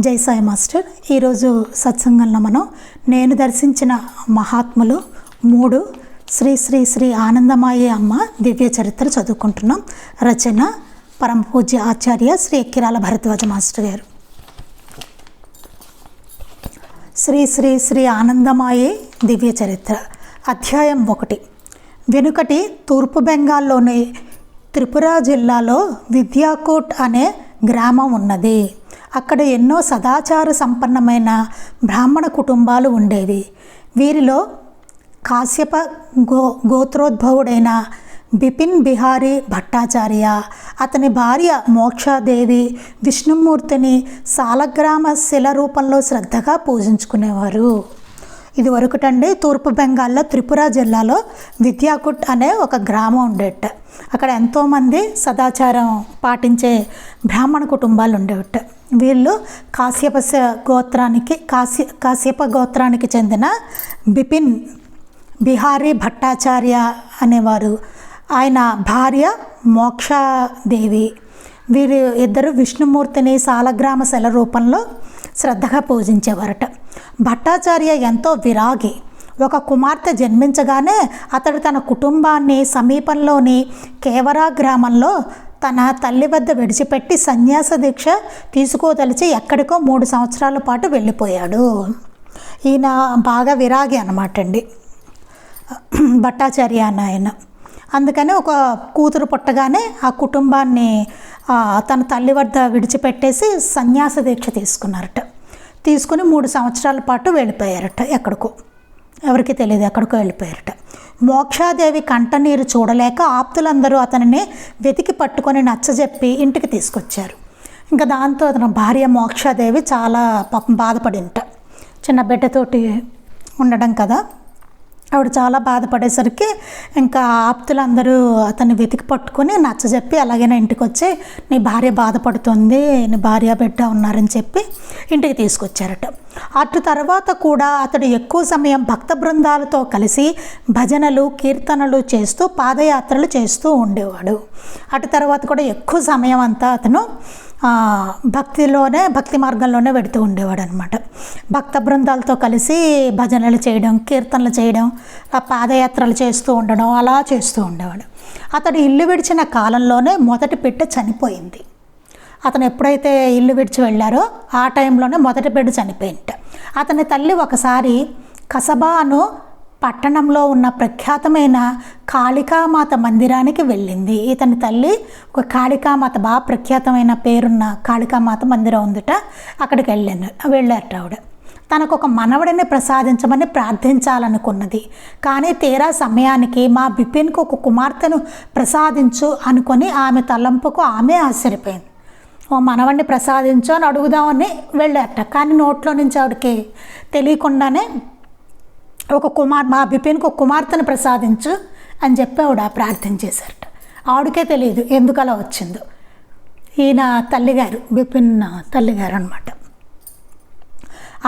జై సాయి మాస్టర్ ఈరోజు సత్సంగంలో మనం నేను దర్శించిన మహాత్ములు మూడు శ్రీ శ్రీ శ్రీ ఆనందమాయి అమ్మ దివ్య చరిత్ర చదువుకుంటున్నాం. రచన పరమ పూజ్య ఆచార్య శ్రీ ఎక్కిరాల భరద్వాజ మాస్టర్ గారు. శ్రీ శ్రీ శ్రీ ఆనందమాయి దివ్య చరిత్ర. అధ్యాయం ఒకటి. వెనుకటి తూర్పు బెంగాల్లోని త్రిపుర జిల్లాలో విద్యాకూట్ అనే గ్రామం ఉన్నది. అక్కడ ఎన్నో సదాచార సంపన్నమైన బ్రాహ్మణ కుటుంబాలు ఉండేవి. వీరిలో కాశ్యప గో గోత్రోద్భవుడైన బిపిన్ బిహారీ భట్టాచార్య అతని భార్య మోక్షాదేవి విష్ణుమూర్తిని సాలగ్రామ శిల రూపంలో శ్రద్ధగా పూజించుకునేవారు. ఇది వరకుటండి తూర్పు బెంగాల్లో త్రిపుర జిల్లాలో విద్యాకుట్ అనే ఒక గ్రామం ఉండేట. అక్కడ ఎంతోమంది సదాచారం పాటించే బ్రాహ్మణ కుటుంబాలు ఉండేవట. వీళ్ళు కాశ్యప గోత్రానికి కాశ్య కాశ్యప గోత్రానికి చెందిన బిపిన్ బిహారీ భట్టాచార్య అనేవారు. ఆయన భార్య మోక్షాదేవి. వీరు ఇద్దరు విష్ణుమూర్తిని సాలగ్రామ శిల రూపంలో శ్రద్ధగా పూజించేవారట. భట్టాచార్య ఎంతో విరాగి. ఒక కుమార్తె జన్మించగానే అతడు తన కుటుంబాన్ని సమీపంలోని కేవరా గ్రామంలో తన తల్లి వద్ద విడిచిపెట్టి సన్యాస దీక్ష తీసుకోదలిచి ఎక్కడికో మూడు సంవత్సరాల పాటు వెళ్ళిపోయాడు. ఈయన బాగా విరాగి అనమాట అండి. భట్టాచార్య అని ఆయన. అందుకని ఒక కూతురు పుట్టగానే ఆ కుటుంబాన్ని తన తల్లి వద్ద విడిచిపెట్టేసి సన్యాస దీక్ష తీసుకున్నారట. తీసుకుని మూడు సంవత్సరాల పాటు వెళ్ళిపోయారట ఎక్కడికో. ఎవరికి తెలియదు ఎక్కడికో వెళ్ళిపోయారట. మోక్షాదేవి కంటనీరు చూడలేక ఆప్తులందరూ అతనిని వెతికి పట్టుకొని నచ్చజెప్పి ఇంటికి తీసుకొచ్చారు. ఇంకా దాంతో అతని భార్య మోక్షాదేవి చాలా పాపం బాధపడింట. చిన్న బిడ్డతోటి ఉండడం కదా. ఆవిడ చాలా బాధపడేసరికి ఇంకా ఆప్తులందరూ అతన్ని వెతికి పట్టుకొని నచ్చజెప్పి అలాగైనా ఇంటికి వచ్చి నీ భార్య బాధపడుతుంది నీ భార్య బిడ్డ ఉన్నారని చెప్పి ఇంటికి తీసుకొచ్చారట. అటు తర్వాత కూడా అతడు ఎక్కువ సమయం భక్త బృందాలతో కలిసి భజనలు కీర్తనలు చేస్తూ పాదయాత్రలు చేస్తూ ఉండేవాడు. అటు తర్వాత కూడా ఎక్కువ సమయం అంతా అతను భక్తిలోనే భక్తి మార్గంలోనే పెడుతూ ఉండేవాడు అనమాట భక్త బృందాలతో కలిసి భజనలు చేయడం కీర్తనలు చేయడం ఆ పాదయాత్రలు చేస్తూ ఉండడం అలా చేస్తూ ఉండేవాడు. అతడు ఇల్లు విడిచిన కాలంలోనే మొదటి పిట్ట చనిపోయింది. అతను ఎప్పుడైతే ఇల్లు విడిచి వెళ్ళారో ఆ టైంలోనే మొదటి బిడ్డ చనిపోయింట. అతని తల్లి ఒకసారి కసబాను పట్టణంలో ఉన్న ప్రఖ్యాతమైన కాళికామాత మందిరానికి వెళ్ళింది. ఇతని తల్లి ఒక కాళికామాత బాగా ప్రఖ్యాతమైన పేరున్న కాళికామాత మందిరం ఉందిట. అక్కడికి వెళ్ళాను వెళ్ళారట ఆవిడ. తనకు ఒక మనవడిని ప్రసాదించమని ప్రార్థించాలనుకున్నది. కానీ తీరా సమయానికి మా బిపిన్కు ఒక కుమార్తెను ప్రసాదించు అనుకొని ఆమె తలంపుకు ఆమె ఆశ్చర్యపోయింది. ఓ మనవడిని ప్రసాదించు అని అడుగుదామని వెళ్ళారట. కానీ నోట్లో నుంచి ఆవిడకి తెలియకుండానే ఒక కుమార్ మా బిపిన్కు ఒక కుమార్తెను ప్రసాదించు అని చెప్పి ఆవిడ ప్రార్థన చేశారట. ఆవిడకే తెలియదు ఎందుకు అలా వచ్చిందో. ఈయన తల్లిగారు బిపిన్ తల్లిగారు అనమాట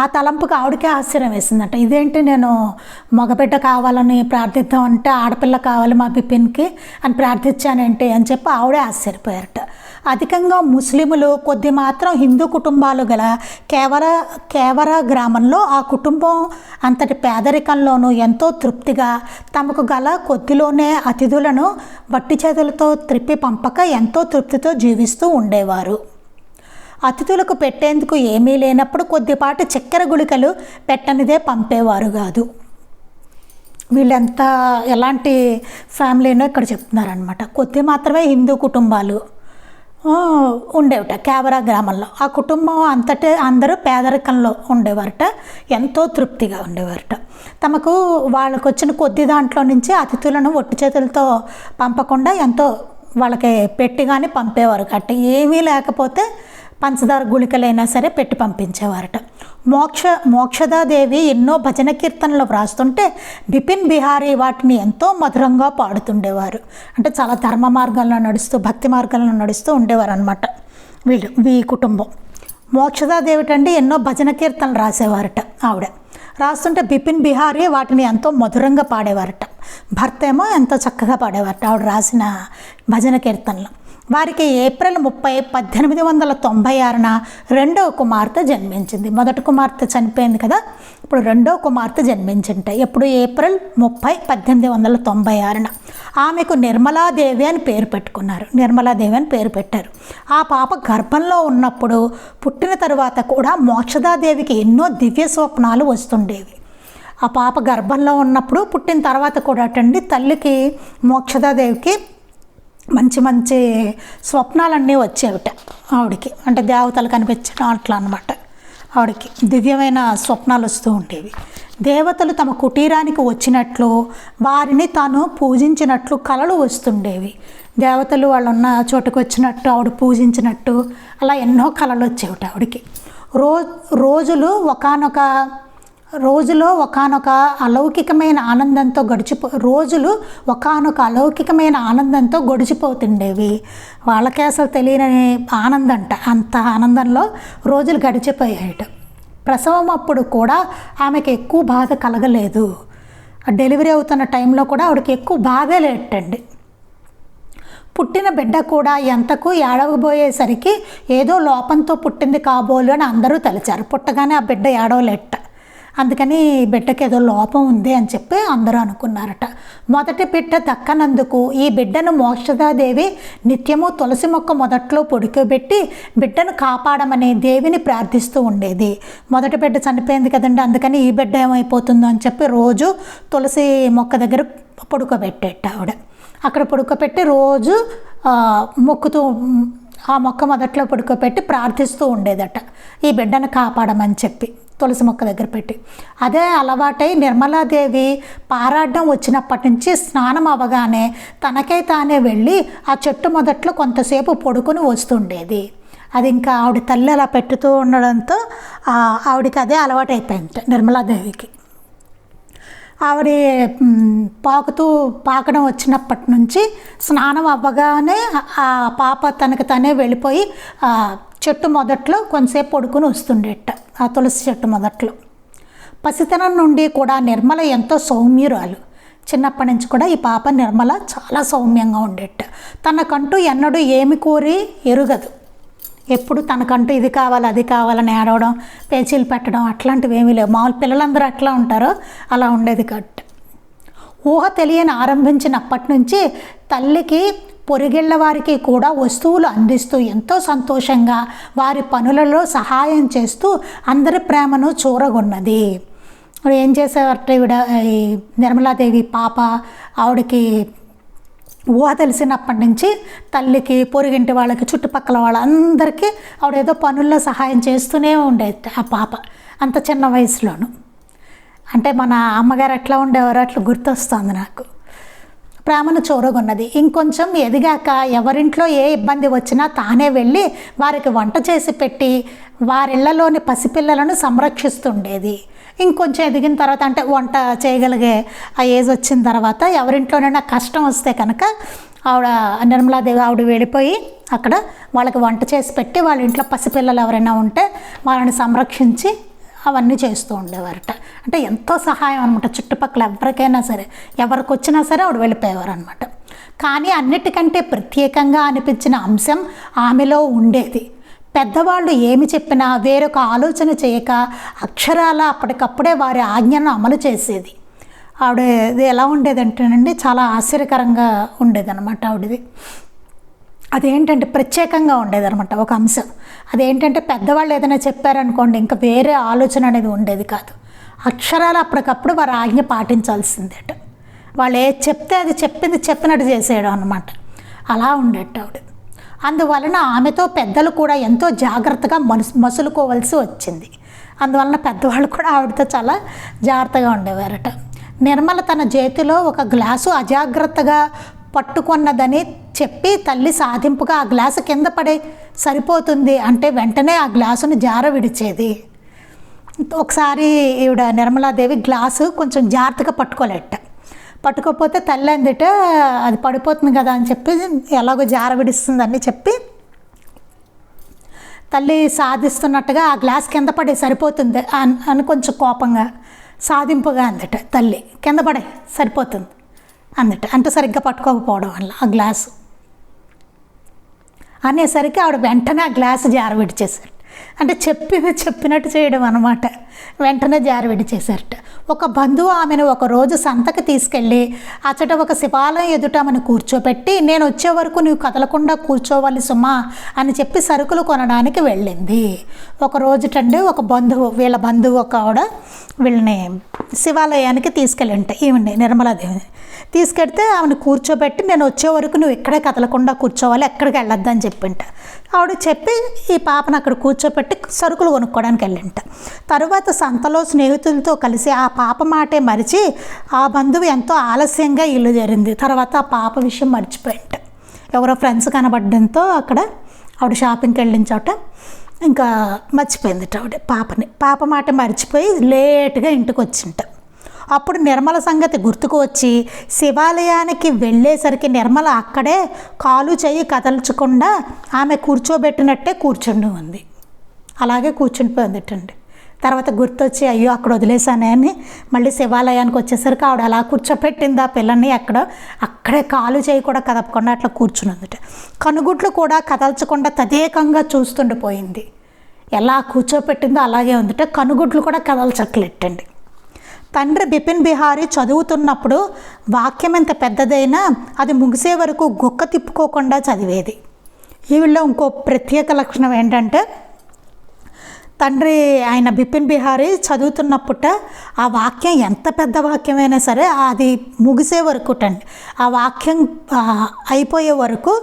ఆ తలంపుకి ఆవిడకే ఆశ్చర్యం వేసిందంట. ఇదేంటి నేను మగబిడ్డ కావాలని ప్రార్థిద్దామంటే ఆడపిల్ల కావాలి మా బిపిన్కి అని ప్రార్థించానంటే అని చెప్పి ఆవిడే ఆశ్చర్యపోయారట. అధికంగా ముస్లిములు కొద్ది మాత్రం హిందూ కుటుంబాలు గల కేవర కేవర గ్రామంలో ఆ కుటుంబం అంతటి పేదరికంలోనూ ఎంతో తృప్తిగా తమకు గల కొద్దిలోనే అతిథులను వట్టి చేతులతో త్రిప్పి పంపక ఎంతో తృప్తితో జీవిస్తూ ఉండేవారు. అతిథులకు పెట్టేందుకు ఏమీ లేనప్పుడు కొద్దిపాటి చక్కెర గుళికలు పెట్టనిదే పంపేవారు కాదు. వీళ్ళంతా ఎలాంటి ఫ్యామిలీనో ఇక్కడ చెప్తున్నారనమాట కొద్ది మాత్రమే హిందూ కుటుంబాలు. ఉండేవట కేవరా గ్రామంలో. ఆ కుటుంబం అంతటే అందరూ పేదరికంలో ఉండేవారట ఎంతో తృప్తిగా ఉండేవారట. తమకు వాళ్ళకు వచ్చిన కొద్ది దాంట్లో నుంచి అతిథులను ఒట్టి చేతులతో పంపకుండా ఎంతో వాళ్ళకి పెట్టి కానీ పంపేవారు. కట్ట ఏమీ లేకపోతే పంచదార గుళికలైనా సరే పెట్టి పంపించేవారట. మోక్ష మోక్షదాదేవి ఎన్నో భజన కీర్తనలు వ్రాస్తుంటే బిపిన్ బిహారీ వాటిని ఎంతో మధురంగా పాడుతుండేవారు. అంటే చాలా ధర్మ మార్గంలో నడుస్తూ భక్తి మార్గంలో నడుస్తూ ఉండేవారు అనమాట వీళ్ళు వీ కుటుంబం. మోక్షదాదేవి అంటే ఎన్నో భజన కీర్తనలు రాసేవారట ఆవిడ. రాస్తుంటే బిపిన్ బిహారీ వాటిని ఎంతో మధురంగా పాడేవారట. భర్త ఏమో ఎంతో చక్కగా పాడేవారట ఆవిడ రాసిన భజన కీర్తనలు. వారికి ఏప్రిల్ ముప్పై పద్దెనిమిది వందల తొంభై ఆరున రెండవ కుమార్తె జన్మించింది. మొదటి కుమార్తె చనిపోయింది కదా? ఇప్పుడు రెండో కుమార్తె జన్మించింట ఎప్పుడు? ఏప్రిల్ ముప్పై పద్దెనిమిది వందల తొంభై ఆరున. ఆమెకు నిర్మలాదేవి అని పేరు పెట్టుకున్నారు. నిర్మలాదేవి అని పేరు పెట్టారు. ఆ పాప గర్భంలో ఉన్నప్పుడు పుట్టిన తరువాత కూడా మోక్షదాదేవికి ఎన్నో దివ్య స్వప్నాలు వస్తుండేవి. ఆ పాప గర్భంలో ఉన్నప్పుడు పుట్టిన తర్వాత కూడా అటండి తల్లికి మోక్షదాదేవికి మంచి మంచి స్వప్నాలన్నీ వచ్చేవిట ఆవిడకి. అంటే దేవతలు కనిపించడం అట్లా అనమాట ఆవిడకి దివ్యమైన స్వప్నాలు వస్తూ ఉండేవి. దేవతలు తమ కుటీరానికి వచ్చినట్లు వారిని తాను పూజించినట్లు కళలు వస్తుండేవి. దేవతలు వాళ్ళు ఉన్న చోటుకు వచ్చినట్టు ఆవిడ పూజించినట్టు అలా ఎన్నో కళలు వచ్చేవిట ఆవిడకి. రో రోజులు ఒకనొక రోజులో ఒకనొక అలౌకికమైన ఆనందంతో గడిచిపో రోజులు ఒకనొక అలౌకికమైన ఆనందంతో గడిచిపోతుండేవి. వాళ్ళకే అసలు తెలియని ఆనందంట. అంత ఆనందంలో రోజులు గడిచిపోయాయట. ప్రసవం అప్పుడు కూడా ఆమెకు ఎక్కువ బాధ కలగలేదు. డెలివరీ అవుతున్న టైంలో కూడా ఆవిడకి ఎక్కువ బాధే లేటండి. పుట్టిన బిడ్డ కూడా ఎంతకు ఏడవబోయేసరికి ఏదో లోపంతో పుట్టింది కాబోలు అని అందరూ తలిచారు. పుట్టగానే ఆ బిడ్డ ఏడవలేట. అందుకని బిడ్డకి ఏదో లోపం ఉంది అని చెప్పి అందరూ అనుకున్నారట. మొదటి బిడ్డ దక్కనందుకు ఈ బిడ్డను మోక్షదాదేవి నిత్యము తులసి మొక్క మొదట్లో పొడికబెట్టి బిడ్డను కాపాడమని దేవిని ప్రార్థిస్తూ ఉండేది. మొదటి బిడ్డ చనిపోయింది కదండి అందుకని ఈ బిడ్డ ఏమైపోతుందో అని చెప్పి రోజు తులసి మొక్క దగ్గర పొడుకోబెట్టేట ఆవిడ. అక్కడ పొడుకోబెట్టి రోజు మొక్కుతూ ఆ మొక్క మొదట్లో పడుకోబెట్టి ప్రార్థిస్తూ ఉండేదట. ఈ బిడ్డను కాపాడమని చెప్పి. తులసి మొక్క దగ్గర పెట్టి. అదే అలవాటై నిర్మలాదేవి పారాడడం వచ్చినప్పటి నుంచి స్నానం అవ్వగానే తనకై తానే వెళ్ళి ఆ చెట్టు మొదట్లో కొంతసేపు పడుకుని వస్తుండేది. అది ఇంకా ఆవిడ తల్లి అలా పెట్టుతూ ఉండడంతో ఆవిడకి అదే అలవాటైపోయింది నిర్మలాదేవికి. ఆవిడ పాకుతూ పాకడం వచ్చినప్పటి నుంచి స్నానం అవ్వగానే ఆ పాప తనకు తనే వెళ్ళిపోయి ఆ చెట్టు మొదట్లో కొంతసేపు పడుకుని వస్తుండేట. ఆ తులసి చెట్టు మొదట్లో. పసితనం నుండి కూడా నిర్మల ఎంతో సౌమ్యురాలు. చిన్నప్పటి నుంచి కూడా ఈ పాప నిర్మల చాలా సౌమ్యంగా ఉండేట. తనకంటూ ఎన్నడూ ఏమి కోరి ఎరుగదు. ఎప్పుడు తనకంటూ ఇది కావాలి అది కావాలని ఏడవడం పేచీలు పెట్టడం అట్లాంటివి ఏమీ లేవు. మామూలు పిల్లలందరూ అట్లా ఉంటారో అలా ఉండేది కట్ ఊహ తెలియని ఆరంభించినప్పటి నుంచి తల్లికి పొరిగిళ్ళ వారికి కూడా వస్తువులు అందిస్తూ ఎంతో సంతోషంగా వారి పనులలో సహాయం చేస్తూ అందరి ప్రేమను చూరగొన్నది. ఏం చేసేవారంటే ఈవిడ? ఈ నిర్మలాదేవి పాప ఆవిడకి ఊహ తెలిసినప్పటి నుంచి తల్లికి పొరిగింటి వాళ్ళకి చుట్టుపక్కల వాళ్ళందరికీ ఆవిడ ఏదో పనుల్లో సహాయం చేస్తూనే ఉండేది ఆ పాప అంత చిన్న వయసులోను. అంటే మన అమ్మగారు ఎట్లా ఉండేవారో అట్లా గుర్తొస్తుంది నాకు. ప్రేమను చూరగొన్నది. ఇంకొంచెం ఎదిగాక ఎవరింట్లో ఏ ఇబ్బంది వచ్చినా తానే వెళ్ళి వారికి వంట చేసి పెట్టి వారిళ్ళలోని పసిపిల్లలను సంరక్షిస్తుండేది. ఇంకొంచెం ఎదిగిన తర్వాత అంటే వంట చేయగలిగే ఆ ఏజ్ వచ్చిన తర్వాత ఎవరింట్లోనైనా కష్టం వస్తే కనుక ఆవిడ నిర్మలాదేవి ఆవిడ వెళ్ళిపోయి అక్కడ వాళ్ళకి వంట చేసి పెట్టి వాళ్ళ ఇంట్లో పసిపిల్లలు ఎవరైనా ఉంటే వాళ్ళని సంరక్షించి అవన్నీ చేస్తూ ఉండేవారట. అంటే ఎంతో సహాయం అనమాట చుట్టుపక్కల ఎవరికైనా సరే ఎవరికి వచ్చినా సరే ఆవిడ వెళ్ళిపోయేవారు అనమాట కానీ అన్నిటికంటే ప్రత్యేకంగా అనిపించిన అంశం ఆమెలో ఉండేది. పెద్దవాళ్ళు ఏమి చెప్పినా వేరొక ఆలోచన చేయక అక్షరాల అప్పటికప్పుడే వారి ఆజ్ఞను అమలు చేసేది. ఆవిడ ఇది ఎలా ఉండేదంటేనండి చాలా ఆశ్చర్యకరంగా ఉండేదన్నమాట ఆవిడది. అదేంటంటే ప్రత్యేకంగా ఉండేదన్నమాట ఒక అంశం. అదేంటంటే పెద్దవాళ్ళు ఏదైనా చెప్పారనుకోండి ఇంకా వేరే ఆలోచన అనేది ఉండేది కాదు. అక్షరాలు అప్పటికప్పుడు వారి ఆజ్ఞ పాటించాల్సిందేట. వాళ్ళు ఏ చెప్తే అది చెప్పింది చెప్పినట్టు చేసేయడం అనమాట అలా ఉండేట ఆవిడ. అందువలన ఆమెతో పెద్దలు కూడా ఎంతో జాగ్రత్తగా మనసు మసులుకోవాల్సి వచ్చింది. అందువలన పెద్దవాళ్ళు కూడా ఆవిడతో చాలా జాగ్రత్తగా ఉండేవారట. నిర్మల తన చేతిలో ఒక గ్లాసు అజాగ్రత్తగా పట్టుకున్నదని చెప్పి తల్లి సాధింపుగా ఆ గ్లాసు కింద పడే సరిపోతుంది అంటే వెంటనే ఆ గ్లాసును జార విడిచేది ఒకసారి ఈవిడ నిర్మలాదేవి గ్లాసు కొంచెం జాగ్రత్తగా పట్టుకోలేట. పట్టుకోకపోతే తల్లి అందిట అది పడిపోతుంది కదా అని చెప్పి ఎలాగో జార విడిస్తుందని చెప్పి తల్లి సాధిస్తున్నట్టుగా ఆ గ్లాస్ కింద పడే సరిపోతుంది అని అని కొంచెం కోపంగా సాధింపుగా అందట తల్లి. కింద పడే సరిపోతుంది అందట. అంటే సరిగ్గా పట్టుకోకపోవడం వల్ల ఆ గ్లాసు. అనేసరికి ఆవిడ వెంటనే ఆ గ్లాసు జార విడిచేశాడు అంటే చెప్పిన చెప్పినట్టు చేయడం అనమాట వెంటనే జారవిడి చేశారట. ఒక బంధువు ఆమెను ఒక రోజు సంతకి తీసుకెళ్ళి అచ్చట ఒక శివాలయం ఎదుట ఆమెను కూర్చోపెట్టి నేను వచ్చే వరకు నువ్వు కదలకుండా కూర్చోవాలి సుమా అని చెప్పి సరుకులు కొనడానికి వెళ్ళింది. ఒక రోజుటండి ఒక బంధువు వీళ్ళ బంధువు ఒక ఆవిడ వీళ్ళని శివాలయానికి తీసుకెళ్ళింట ఈవిని నిర్మలాదేవిని. తీసుకెడితే ఆమెను కూర్చోబెట్టి నేను వచ్చే వరకు నువ్వు ఇక్కడే కదలకుండా కూర్చోవాలి ఎక్కడికి వెళ్ళొద్దని చెప్పింట. ఆవిడ చెప్పి ఈ పాపను అక్కడ కూర్చోపెట్టి సరుకులు కొనుక్కోవడానికి వెళ్ళింట. తరువాత సంతలో స్నేహితులతో కలిసి ఆ పాప మాటే మరిచి ఆ బంధువు ఎంతో ఆలస్యంగా ఇల్లు జరిగింది తర్వాత ఆ పాప విషయం మర్చిపోయింట. ఎవరో ఫ్రెండ్స్ కనబడడంతో అక్కడ ఆవిడ షాపింగ్కి వెళ్ళిన చోట ఇంకా మర్చిపోయింది ఆవిడ పాపని. పాప మాట మర్చిపోయి లేట్గా ఇంటికి వచ్చింట అప్పుడు నిర్మల సంగతి గుర్తుకు వచ్చి శివాలయానికి వెళ్ళేసరికి నిర్మల అక్కడే కాలు చేయి కదల్చకుండా ఆమె కూర్చోబెట్టినట్టే కూర్చుండి ఉంది. అలాగే కూర్చుండిపోయిందిటండి తర్వాత గుర్తొచ్చి అయ్యో అక్కడ వదిలేశానే అని మళ్ళీ శివాలయానికి వచ్చేసరికి ఆవిడ అలా కూర్చోపెట్టింది ఆ పిల్లని అక్కడ అక్కడే కాలు చేయి కూడా కదపకుండా అట్లా కూర్చుని ఉందిట. కనుగుడ్లు కూడా కదల్చకుండా తదేకంగా చూస్తుండిపోయింది. ఎలా కూర్చోపెట్టిందో అలాగే ఉందిట. కనుగుడ్లు కూడా కదల్చట్లెట్టండి తండ్రి బిపిన్ బిహారీ చదువుతున్నప్పుడు వాక్యం ఎంత పెద్దదైనా అది ముగిసే వరకు గుక్క తిప్పుకోకుండా చదివేది. ఈవిళ్ళలో ఇంకో ప్రత్యేక లక్షణం ఏంటంటే తండ్రి ఆయన బిపిన్ బిహారీ చదువుతున్నప్పుట ఆ వాక్యం ఎంత పెద్ద వాక్యమైనా సరే అది ముగిసే వరకు టండి ఆ వాక్యం అయిపోయే వరకు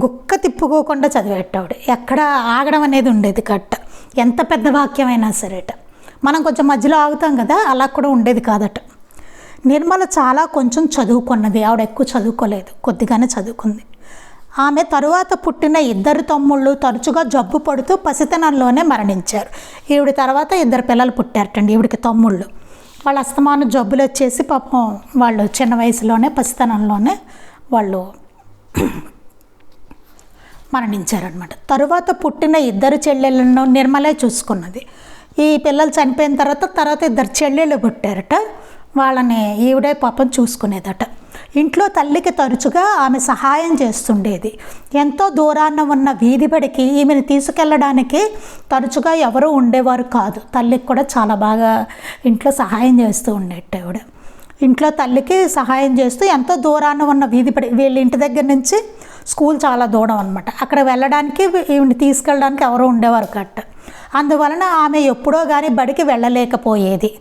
గుక్క తిప్పుకోకుండా చదివేటవాడు ఎక్కడ ఆగడం అనేది ఉండేది కట్ట ఎంత పెద్ద వాక్యమైనా సరేట. మనం కొంచెం మధ్యలో ఆగుతాం కదా అలా కూడా ఉండేది కాదట. నిర్మల చాలా కొంచెం చదువుకున్నది ఆవిడ ఎక్కువ చదువుకోలేదు కొద్దిగానే చదువుకుంది. ఆమె తరువాత పుట్టిన ఇద్దరు తమ్ముళ్ళు తరచుగా జబ్బు పడుతూ పసితనంలోనే మరణించారు. ఈవిడ తర్వాత ఇద్దరు పిల్లలు పుట్టారటండి ఈవిడికి తమ్ముళ్ళు. వాళ్ళ అస్తమాన జబ్బులు వచ్చేసి పాపం వాళ్ళు చిన్న వయసులోనే పసితనంలోనే వాళ్ళు మరణించారనమాట తరువాత పుట్టిన ఇద్దరు చెల్లెళ్ళను నిర్మలే చూసుకున్నది. ఈ పిల్లలు చనిపోయిన తర్వాత తర్వాత ఇద్దరు చెల్లెళ్ళు పుట్టారట. వాళ్ళని ఈవిడే పాపం చూసుకునేదట. ఇంట్లో తల్లికి తరచుగా ఆమె సహాయం చేస్తుండేది. ఎంతో దూరాన ఉన్న వీధి బడికి ఈమెను తీసుకెళ్ళడానికి తరచుగా ఎవరు ఉండేవారు కాదు. తల్లికి కూడా చాలా బాగా ఇంట్లో సహాయం చేస్తూ ఉండేట ఆవిడ. ఇంట్లో తల్లికి సహాయం చేస్తూ ఎంతో దూరాన ఉన్న వీధిపడి వీళ్ళ ఇంటి దగ్గర నుంచి స్కూల్ చాలా దూరం అనమాట అక్కడ వెళ్ళడానికి ఈవిని తీసుకెళ్ళడానికి ఎవరు ఉండేవారు కట్ట అందువలన ఆమె ఎప్పుడో కానీ బడికి వెళ్ళలేకపోయేది.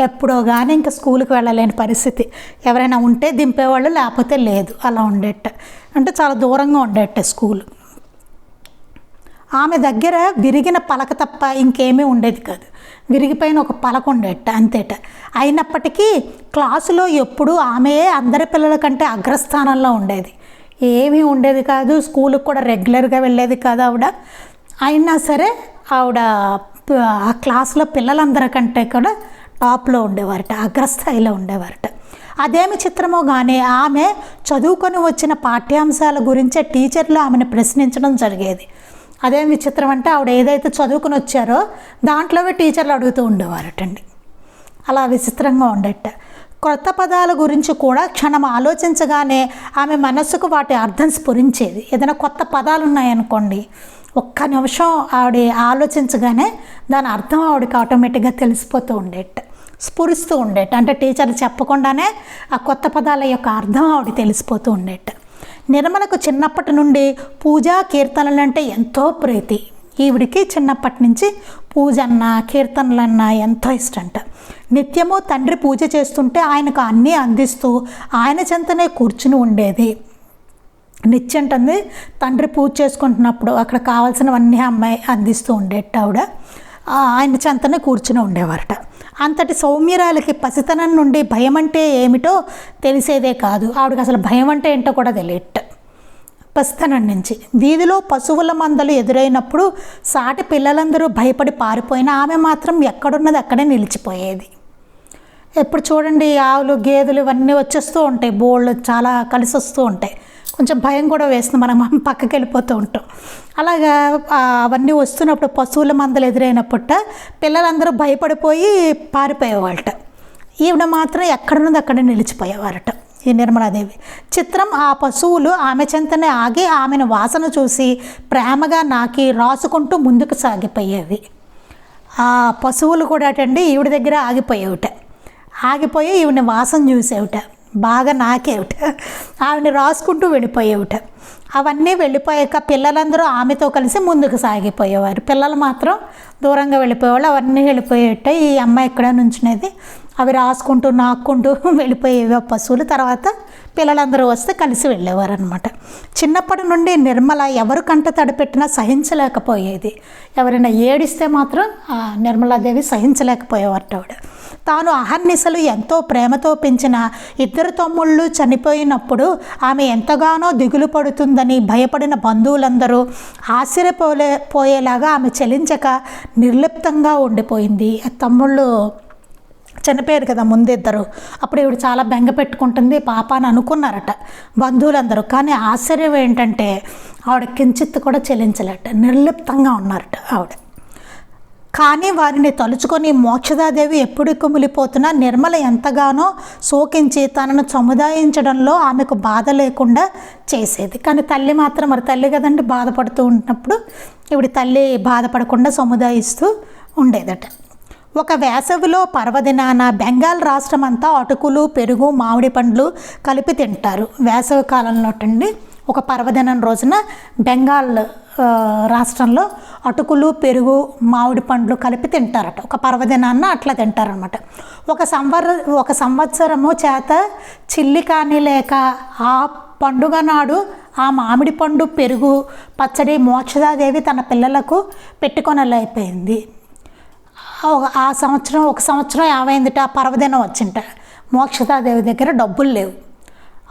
ఎప్పుడో కానీ ఇంకా స్కూల్కి వెళ్ళలేని పరిస్థితి. ఎవరైనా ఉంటే దింపేవాళ్ళు లేకపోతే లేదు. అలా ఉండేట. అంటే చాలా దూరంగా ఉండేట స్కూల్. ఆమె దగ్గర విరిగిన పలక తప్ప ఇంకేమీ ఉండేది కాదు. విరిగిపోయిన ఒక పలక ఉండేట అంతేట. అయినప్పటికీ క్లాసులో ఎప్పుడూ ఆమె అందరి పిల్లల కంటే అగ్రస్థానంలో ఉండేది. ఏమీ ఉండేది కాదు. స్కూల్కి కూడా రెగ్యులర్గా వెళ్ళేది కాదు ఆవిడ. అయినా సరే ఆవిడ ఆ క్లాస్లో పిల్లలందరికంటే కూడా టాప్లో ఉండేవారట అగ్రస్థాయిలో ఉండేవారట. అదేమి చిత్రమో కానీ ఆమె చదువుకొని వచ్చిన పాఠ్యాంశాల గురించే టీచర్లు ఆమెను ప్రశ్నించడం జరిగేది. అదేం విచిత్రం అంటే ఆవిడ ఏదైతే చదువుకుని వచ్చారో దాంట్లోవే టీచర్లు అడుగుతూ ఉండేవారటండి. అలా విచిత్రంగా ఉండేట. కొత్త పదాల గురించి కూడా క్షణం ఆలోచించగానే ఆమె మనస్సుకు వాటి అర్థం స్ఫురించేది. ఏదైనా కొత్త పదాలు ఉన్నాయనుకోండి ఒక్క నిమిషం ఆవిడ ఆలోచించగానే దాని అర్థం ఆవిడకి ఆటోమేటిక్గా తెలిసిపోతూ ఉండేట స్ఫురిస్తూ ఉండేట. అంటే టీచర్లు చెప్పకుండానే ఆ కొత్త పదాల యొక్క అర్థం ఆవిడ తెలిసిపోతూ ఉండేట. నిర్మలకు చిన్నప్పటి నుండి పూజా కీర్తనలంటే ఎంతో ప్రీతి. ఈవిడికి చిన్నప్పటి నుంచి పూజ అన్న కీర్తనలన్నా ఎంతో ఇష్టంట. నిత్యము తండ్రి పూజ చేస్తుంటే ఆయనకు అన్నీ అందిస్తూ ఆయన చెంతనే కూర్చుని ఉండేది. నిత్యంటుంది తండ్రి పూజ చేసుకుంటున్నప్పుడు అక్కడ కావాల్సినవన్నీ అమ్మాయి అందిస్తూ ఉండేట ఆవిడ. ఆయన చెంతనే కూర్చుని ఉండేవారట. అంతటి సౌమ్యరాలకి పసితనం నుండి భయం అంటే ఏమిటో తెలిసేదే కాదు. ఆవిడకి అసలు భయం అంటే ఏంటో కూడా తెలియట. పసితనం నుంచి. వీధిలో పశువుల మందలు ఎదురైనప్పుడు సాటి పిల్లలందరూ భయపడి పారిపోయినా ఆమె మాత్రం ఎక్కడున్నది అక్కడే నిలిచిపోయేది. ఎప్పుడు చూడండి ఆవులు గేదెలు ఇవన్నీ వచ్చేస్తూ ఉంటాయి. బోళ్ళు చాలా కలిసి వస్తూ ఉంటాయి. కొంచెం భయం కూడా వేస్తుంది. మనం పక్కకి వెళ్ళిపోతూ ఉంటాం. అలాగా అవన్నీ వస్తున్నప్పుడు పశువుల మందలు ఎదురైనప్పుడు పిల్లలందరూ భయపడిపోయి పారిపోయేవాళ్ళట. ఈవిడ మాత్రం ఎక్కడి నుండి అక్కడ నిలిచిపోయేవారట ఈ నిర్మలాదేవి. చిత్రం ఆ పశువులు ఆమె చెంతనే ఆగి ఆమెను వాసన చూసి ప్రేమగా నాకి రాసుకుంటూ ముందుకు సాగిపోయేవి. ఆ పశువులు కూడా అటండి ఈవిడ దగ్గర ఆగిపోయేవిట. ఆగిపోయి ఈవిని వాసన చూసేవిట బాగా నాకేవిట ఆవిడని రాసుకుంటూ వెళ్ళిపోయేవిట. అవన్నీ వెళ్ళిపోయాక పిల్లలందరూ ఆమెతో కలిసి ముందుకు సాగిపోయేవారు. పిల్లలు మాత్రం దూరంగా వెళ్ళిపోయేవాళ్ళు అవన్నీ వెళ్ళిపోయేట. ఈ అమ్మాయి ఎక్కడ నుంచునేది అవి రాసుకుంటూ నాక్కుంటూ వెళ్ళిపోయేవి ఆ పశువులు. తర్వాత పిల్లలందరూ వస్తే కలిసి వెళ్ళేవారు అనమాట చిన్నప్పటి నుండి నిర్మల ఎవరు కంట తడిపెట్టినా సహించలేకపోయేది. ఎవరైనా ఏడిస్తే మాత్రం నిర్మలాదేవి సహించలేకపోయేవారు ఆవిడ. తాను అహర్నిశలు ఎంతో ప్రేమతో పెంచిన ఇద్దరు తమ్ముళ్ళు చనిపోయినప్పుడు ఆమె ఎంతగానో దిగులు పడుతుందని భయపడిన బంధువులందరూ ఆశ్చర్యపోలే పోయేలాగా ఆమె చెలించక నిర్లిప్తంగా ఉండిపోయింది. ఆ తమ్ముళ్ళు చనిపోయారు కదా ముందిద్దరు అప్పుడు ఈవిడ చాలా బెంగ పెట్టుకుంటుంది పాప అని అనుకున్నారట బంధువులందరూ. కానీ ఆశ్చర్యం ఏంటంటే ఆవిడ కించిత్ కూడా చెల్లించలేట నిర్లిప్తంగా ఉన్నారట ఆవిడ. కానీ వారిని తలుచుకొని మోక్షదాదేవి ఎప్పుడు కుమిలిపోతున్నా నిర్మల ఎంతగానో శోకించి తనను సముదాయించడంలో ఆమెకు బాధ లేకుండా చేసేది. కానీ తల్లి మాత్రం మరి తల్లి కదండి బాధపడుతూ ఉంటున్నప్పుడు ఇవిడి తల్లి బాధపడకుండా సముదాయిస్తూ ఉండేదట. ఒక వేసవిలో పర్వదినాన బెంగాల్ రాష్ట్రం అంతా అటుకులు పెరుగు మామిడి పండ్లు కలిపి తింటారు. వేసవి కాలంలో అండి ఒక పర్వదినం రోజున బెంగాల్ రాష్ట్రంలో అటుకులు పెరుగు మామిడి పండ్లు కలిపి తింటారట. ఒక పర్వదినాన్న అట్లా తింటారనమాట ఒక సంవర ఒక సంవత్సరము చేత చిల్లి కానీ లేక ఆ పండుగ నాడు ఆ మామిడి పండు పెరుగు పచ్చడి మోక్షదాదేవి తన పిల్లలకు పెట్టుకొనలైపోయింది. ఆ సంవత్సరం ఒక సంవత్సరం ఏమైందిట? ఆ పర్వదినం వచ్చింట. మోక్షతాదేవి దగ్గర డబ్బులు లేవు.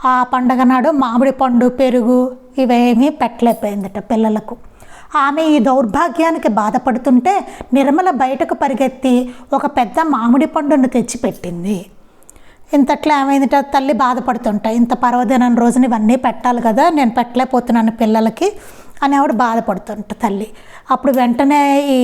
ఆ పండగ నాడు మామిడి పండు పెరుగు ఇవేమీ పెట్టలేకపోయిందట పిల్లలకు. ఆమె ఈ దౌర్భాగ్యానికి బాధపడుతుంటే నిర్మల బయటకు పరిగెత్తి ఒక పెద్ద మామిడి పండును తెచ్చిపెట్టింది. ఇంతట్లో ఏమైందిట? తల్లి బాధపడుతుంటా. ఇంత పర్వదినం రోజున ఇవన్నీ పెట్టాలి కదా నేను పెట్టలేకపోతున్నాను పిల్లలకి అని ఆవిడ బాధపడుతుంట తల్లి. అప్పుడు వెంటనే ఈ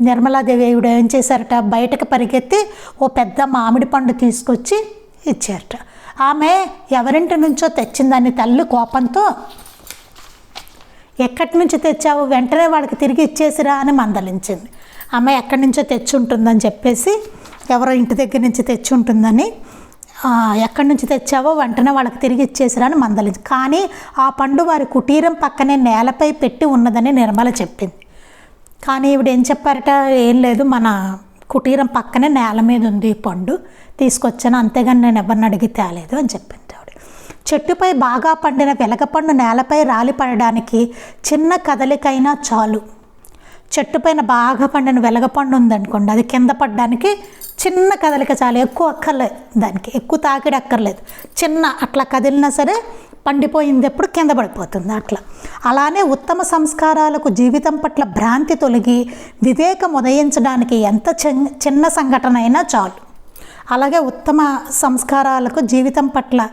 నిర్మలాదేవి ఆవిడ ఏం చేశారట? బయటకు పరిగెత్తి ఓ పెద్ద మామిడి పండు తీసుకొచ్చి ఇచ్చారట. ఆమె ఎవరింటి నుంచో తెచ్చిందని తల్లి కోపంతో ఎక్కడి నుంచి తెచ్చావు? వెంటనే వాడికి తిరిగి ఇచ్చేసిరా అని మందలించింది. ఆమె ఎక్కడి నుంచో తెచ్చి ఉంటుందని చెప్పేసి ఎవరో ఇంటి దగ్గర నుంచి తెచ్చి ఉంటుందని ఎక్కడి నుంచి తెచ్చావో వెంటనే వాళ్ళకి తిరిగి ఇచ్చేసిరా అని మందలించి. కానీ ఆ పండు వారి కుటీరం పక్కనే నేలపై పెట్టి ఉన్నదని నిర్మల చెప్పింది. కానీ ఈవిడ ఏం చెప్పారట? ఏం లేదు మన కుటీరం పక్కనే నేల మీద ఉంది ఈ పండు తీసుకొచ్చాను అంతేగాని నేను ఎవరిని అడిగి తేలేదు అని చెప్పింది ఆవిడ. చెట్టుపై బాగా పండిన వెలగపండు నేలపై రాలిపడడానికి చిన్న కదలికైనా చాలు. చెట్టు పైన బాగా పండిన వెలగపండు ఉందనుకోండి అది కింద పడడానికి చిన్న కదలిక చాలు ఎక్కువ అక్కర్లేదు దానికి ఎక్కువ తాకిడి అక్కర్లేదు. చిన్న అట్లా కదిలినా సరే పండిపోయింది ఎప్పుడు కింద పడిపోతుంది అట్లా. అలానే ఉత్తమ సంస్కారాలకు జీవితం పట్ల భ్రాంతి తొలగి వివేకం ఉదయించడానికి ఎంత చిన్న చిన్న సంఘటన అయినా చాలు. అలాగే ఉత్తమ సంస్కారాలకు జీవితం పట్ల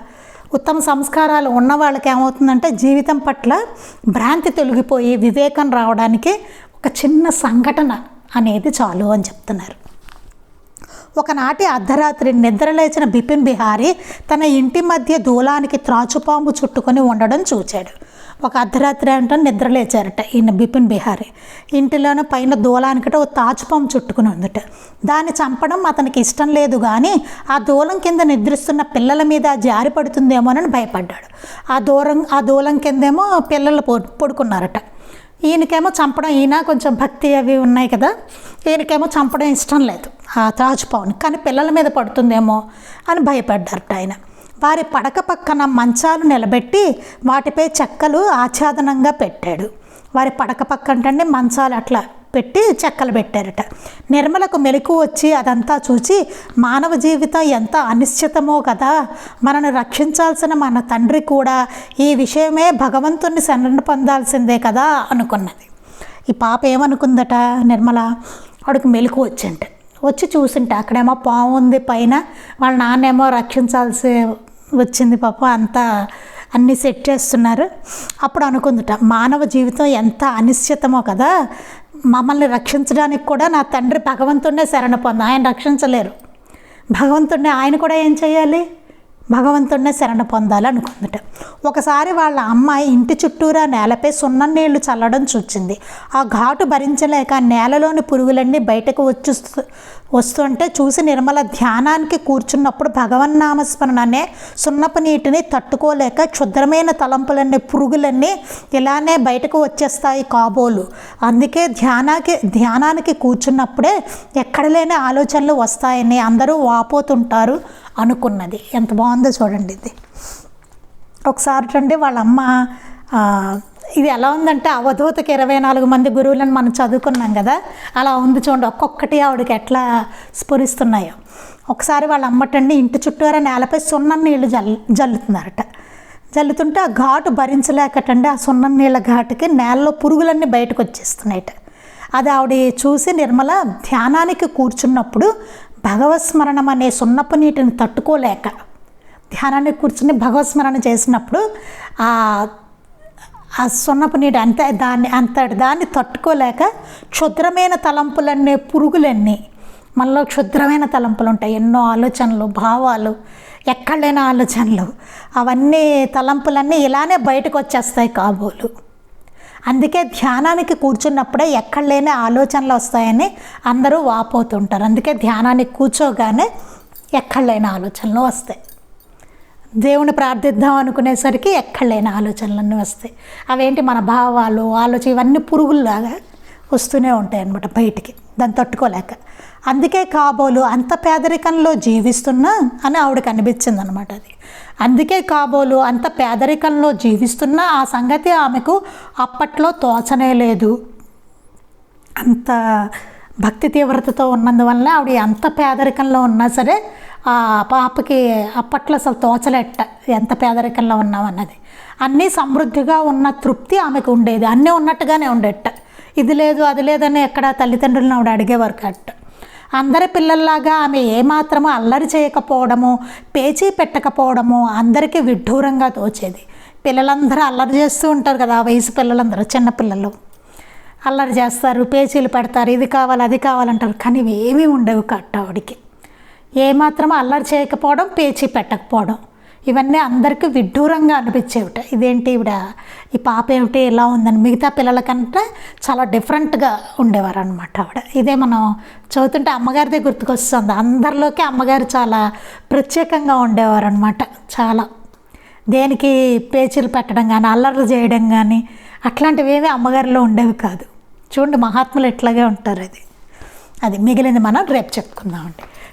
ఉత్తమ సంస్కారాలు ఉన్న వాళ్ళకి ఏమవుతుందంటే జీవితం పట్ల భ్రాంతి తొలగిపోయి వివేకం రావడానికి ఒక చిన్న సంఘటన అనేది చాలు అని చెప్తున్నారు. ఒకనాటి అర్ధరాత్రి నిద్రలేచిన బిపిన్ బిహారీ తన ఇంటి మధ్య దూలానికి త్రాచుపాము చుట్టుకొని ఉండడం చూచాడు. ఒక అర్ధరాత్రి అంటే నిద్రలేచారట ఈయన బిపిన్ బిహారీ. ఇంటిలోనే పైన దూలానికట ఓ తాచుపాము చుట్టుకుని ఉందట. దాన్ని చంపడం అతనికి ఇష్టం లేదు కానీ ఆ దూలం కింద నిద్రిస్తున్న పిల్లల మీద జారి పడుతుందేమోనని భయపడ్డాడు. ఆ దూరం ఆ దూలం కిందేమో పిల్లలు పడుకున్నారట. ఈయనకేమో చంపడం ఈయన కొంచెం భక్తి అవి ఉన్నాయి కదా ఈయనకేమో చంపడం ఇష్టం లేదు ఆ తాజ్పావుని కానీ పిల్లల మీద పడుతుందేమో అని భయపడ్డారట ఆయన. వారి పడక పక్కన మంచాలు నిలబెట్టి వాటిపై చెక్కలు ఆచ్ఛాదనంగా పెట్టాడు. వారి పడక పక్క అంటే మంచాలు అట్లా పెట్టి చెక్కలు పెట్టారట. నిర్మలకు మెలకు వచ్చి అదంతా చూసి మానవ జీవితం ఎంత అనిశ్చితమో కదా మనను రక్షించాల్సిన మన తండ్రి కూడా ఈ విషయమే భగవంతుని శరణ పొందాల్సిందే కదా అనుకున్నది. ఈ పాప ఏమనుకుందట నిర్మల? వాడికి మెలకు వచ్చింట. వచ్చి చూసింట అక్కడేమో పాము ఉంది పైన వాళ్ళ నాన్నేమో రక్షించాల్సి వచ్చింది పాప అంతా అన్నీ సెట్ చేస్తున్నారు. అప్పుడు అనుకుందిట మానవ జీవితం ఎంత అనిశ్చితమో కదా మమ్మల్ని రక్షించడానికి కూడా నా తండ్రి భగవంతుడినే శరణ పొంద ఆయన రక్షించలేరు. భగవంతుడిని ఆయన కూడా ఏం చేయాలి? భగవంతుడినే శరణ పొందాలనుకుందట. ఒకసారి వాళ్ళ అమ్మాయి ఇంటి చుట్టూరా నేలపై సున్నం నీళ్ళు చల్లడం చూచింది. ఆ ఘాటు భరించలేక నేలలోని పురుగులన్నీ బయటకు వచ్చి వస్తుంటే చూసి నిర్మల ధ్యానానికి కూర్చున్నప్పుడు భగవన్నామస్మరణ అనే సున్నపు నీటిని తట్టుకోలేక క్షుద్రమైన తలంపులన్నీ పురుగులన్నీ ఇలానే బయటకు వచ్చేస్తాయి కాబోలు. అందుకే ధ్యానానికి ధ్యానానికి కూర్చున్నప్పుడే ఎక్కడలేని ఆలోచనలు వస్తాయని అందరూ వాపోతుంటారు. అనుకున్నది. ఎంత బాగుందో చూడండి ఇది. ఒకసారి రండి వాళ్ళ అమ్మ ఇది ఎలా ఉందంటే అవధూతకి ఇరవై నాలుగు మంది గురువులను మనం చదువుకున్నాం కదా అలా ఉంది చూడండి ఒక్కొక్కటి ఆవిడకి ఎట్లా స్ఫురిస్తున్నాయో. ఒకసారి వాళ్ళ అమ్మటండి ఇంటి చుట్టూరా నేలపై సున్నం నీళ్ళు జల్ జల్లుతున్నారట. జల్లుతుంటే ఆ ఘాటు భరించలేకటండి ఆ సున్నం నీళ్ళ ఘాటుకి నేలలో పురుగులన్నీ బయటకు వచ్చేస్తున్నాయట. అది ఆవిడ చూసి నిర్మల ధ్యానానికి కూర్చున్నప్పుడు భగవత్స్మరణం అనే సున్నపు నీటిని తట్టుకోలేక ధ్యానాన్ని కూర్చుని భగవత్స్మరణ చేసినప్పుడు ఆ ఆ సున్నపు నీటి అంత దాన్ని అంతటి దాన్ని తట్టుకోలేక క్షుద్రమైన తలంపులన్నీ పురుగులన్నీ మనలో క్షుద్రమైన తలంపులు ఉంటాయి. ఎన్నో ఆలోచనలు భావాలు ఎక్కడ లేని ఆలోచనలు అవన్నీ తలంపులన్నీ ఇలానే బయటకు వచ్చేస్తాయి కాబోలు. అందుకే ధ్యానానికి కూర్చున్నప్పుడే ఎక్కడ లేని ఆలోచనలు వస్తాయని అందరూ వాపోతుంటారు. అందుకే ధ్యానానికి కూర్చోగానే ఎక్కడ లేని ఆలోచనలు వస్తాయి. దేవుని ప్రార్థిద్దాం అనుకునేసరికి ఎక్కడ లేని ఆలోచనలన్నీ వస్తాయి. అవేంటి మన భావాలు ఆలోచన ఇవన్నీ పురుగుల్లాగా వస్తూనే ఉంటాయి అన్నమాట బయటికి. దాన్ని తట్టుకోలేక. అందుకే కాబోలు అంత పేదరికంలో జీవిస్తున్నా అని ఆవిడకి అనిపించింది అనమాట అది. అందుకే కాబోలు అంత పేదరికంలో జీవిస్తున్నా ఆ సంగతి ఆమెకు అప్పట్లో తోచనే లేదు. అంత భక్తి తీవ్రతతో ఉన్నందువల్ల ఆవిడ ఎంత పేదరికంలో ఉన్నా సరే ఆ పాపకి అప్పట్లో అసలు తోచలేట ఎంత పేదరికంలో ఉన్నామన్నది అన్నీ సమృద్ధిగా ఉన్న తృప్తి ఆమెకు ఉండేది. అన్నీ ఉన్నట్టుగానే ఉండేట ఇది లేదు అది లేదని ఎక్కడ తల్లిదండ్రులను ఆవిడ అడిగేవారు కట్ట అందరి పిల్లల్లాగా ఆమె ఏమాత్రమో అల్లరి చేయకపోవడము పేచీ పెట్టకపోవడము అందరికీ విడ్డూరంగా తోచేది. పిల్లలందరూ అల్లరి చేస్తూ ఉంటారు కదా ఆ వయసు పిల్లలందరూ చిన్నపిల్లలు అల్లరి చేస్తారు పేచీలు పెడతారు ఇది కావాలి అది కావాలంటారు కానీ ఇవి ఏమీ ఉండవు కట్ట ఆవిడికి. ఏమాత్రం అల్లరి చేయకపోవడం పేచీ పెట్టకపోవడం. ఇవన్నీ అందరికీ విడ్డూరంగా అనిపించేవిట. ఇదేంటి ఇవిడ ఈ పాప ఏమిటి? ఎలా ఉందని మిగతా పిల్లలకంటే చాలా డిఫరెంట్గా ఉండేవారు అనమాట ఆవిడ. ఇదే మనం చదువుతుంటే అమ్మగారిదే గుర్తుకొస్తుంది. అందరిలోకి అమ్మగారు చాలా ప్రత్యేకంగా ఉండేవారు అనమాట చాలా. దేనికి పేచీలు పెట్టడం కానీ అల్లర్లు చేయడం కానీ అట్లాంటివి ఏమీ అమ్మగారిలో ఉండేవి కాదు. చూడండి మహాత్ములు ఇట్లాగే ఉంటారు అది అది మిగిలింది మనం రేపు చెప్పుకుందామండి.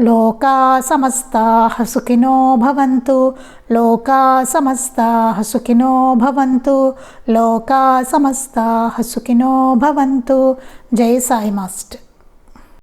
లోకా సమస్తా సుఖినో భవంతు. లోకా సమస్తా సుఖినో భవంతు. లోకా సమస్తా సుఖినో భవంతు. జై సాయి మాస్టర్.